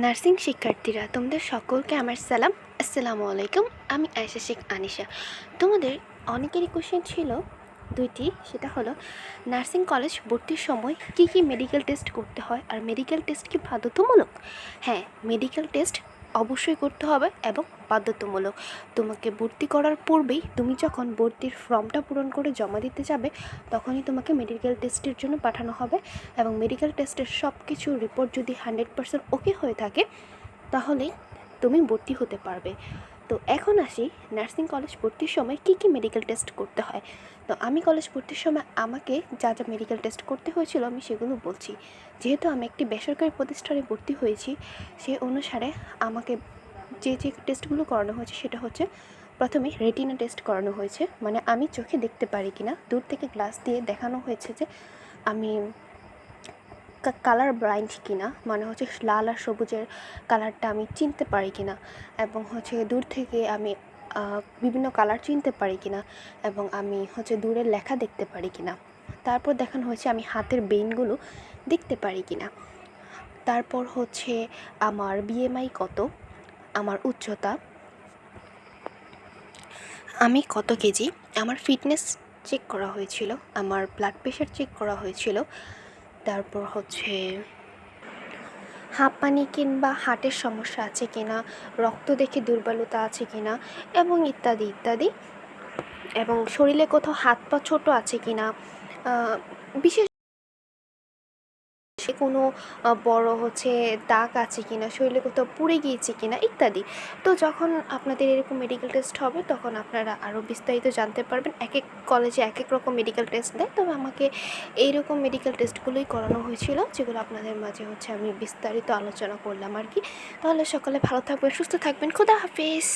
Nursing শিক্ষার্থীরা, তোমাদের সকলকে আমার সালাম। আসসালামু আলাইকুম, আমি আয়সা শেখ আনিশা। তোমাদের অনেকেরই কোশ্চেন ছিল দুইটি, সেটা হলো, নার্সিং কলেজ ভর্তির সময় কি কি মেডিকেল টেস্ট করতে হয় আর মেডিকেল টেস্ট কি বাধ্যতামূলক? হ্যাঁ মেডিকেল টেস্ট অবশ্যই করতে হবে এবং বাধ্যতামূলক। তোমাকে ভর্তি করার পূর্বেই তুমি যখন ভর্তির ফর্মটা পূরণ করে জমা দিতে যাবে, তখনই তোমাকে মেডিকেল টেস্টের জন্য পাঠানো হবে এবং মেডিকেল টেস্টের সব কিছু রিপোর্ট যদি হান্ড্রেড পার্সেন্ট ওকে হয়ে থাকে তাহলেই তুমি ভর্তি হতে পারবে। তো এখন আসি নার্সিং কলেজ ভর্তির সময় কী কী মেডিকেল টেস্ট করতে হয়। তো আমি কলেজ ভর্তির সময় আমাকে যা যা মেডিকেল টেস্ট করতে হয়েছিল আমি সেগুলো বলছি। যেহেতু আমি একটি বেসরকারি প্রতিষ্ঠানে ভর্তি হয়েছি, সে অনুসারে আমাকে যে যে টেস্টগুলো করানো হয়েছে সেটা হচ্ছে প্রথমে রেটিনা টেস্ট করানো হয়েছে। মানে আমি চোখে দেখতে পারি কিনা, দূর থেকে গ্লাস দিয়ে দেখানো হয়েছে যে আমি কালার ব্লাইন্ড কিনা মানে হচ্ছে লাল আর সবুজের কালারটা আমি চিনতে পারি কিনা এবং হচ্ছে দূর থেকে আমি বিভিন্ন কালার চিনতে পারি কিনা এবং আমি হচ্ছে দূরের লেখা দেখতে পারি কিনা। তারপর দেখানো হয়েছে আমি হাতের বেইনগুলো দেখতে পারি কিনা। তারপর হচ্ছে আমার বিএমআই কত, আমার উচ্চতা আমি কত কেজি, আমার ফিটনেস চেক করা হয়েছিল, আমার ব্লাড প্রেশার চেক করা হয়েছিল তারপর হচ্ছে হাঁপানি কিংবা হার্টের সমস্যা আছে কিনা, রক্ত দেখে দুর্বলতা আছে কিনা এবং ইত্যাদি ইত্যাদি। এবং শরীরে কোথাও হাত পা ছোটো আছে কিনা বিশেষ কোনো বড় হচ্ছে দাগ আছে কি না শরীরে কোথাও পুড়ে গিয়েছে কি না ইত্যাদি। তো যখন আপনাদের এরকম মেডিকেল টেস্ট হবে, তখন আপনারা আরও বিস্তারিত জানতে পারবেন। এক এক কলেজে এক এক রকম মেডিকেল টেস্ট দেয়। তবে আমাকে এইরকম মেডিকেল টেস্টগুলোই করানো হয়েছিল, যেগুলো আপনাদের মাঝে হচ্ছে আমি বিস্তারিত আলোচনা করলাম আর কি। তাহলে সকালে ভালো থাকবেন, সুস্থ থাকবেন। খুদা হাফিজ।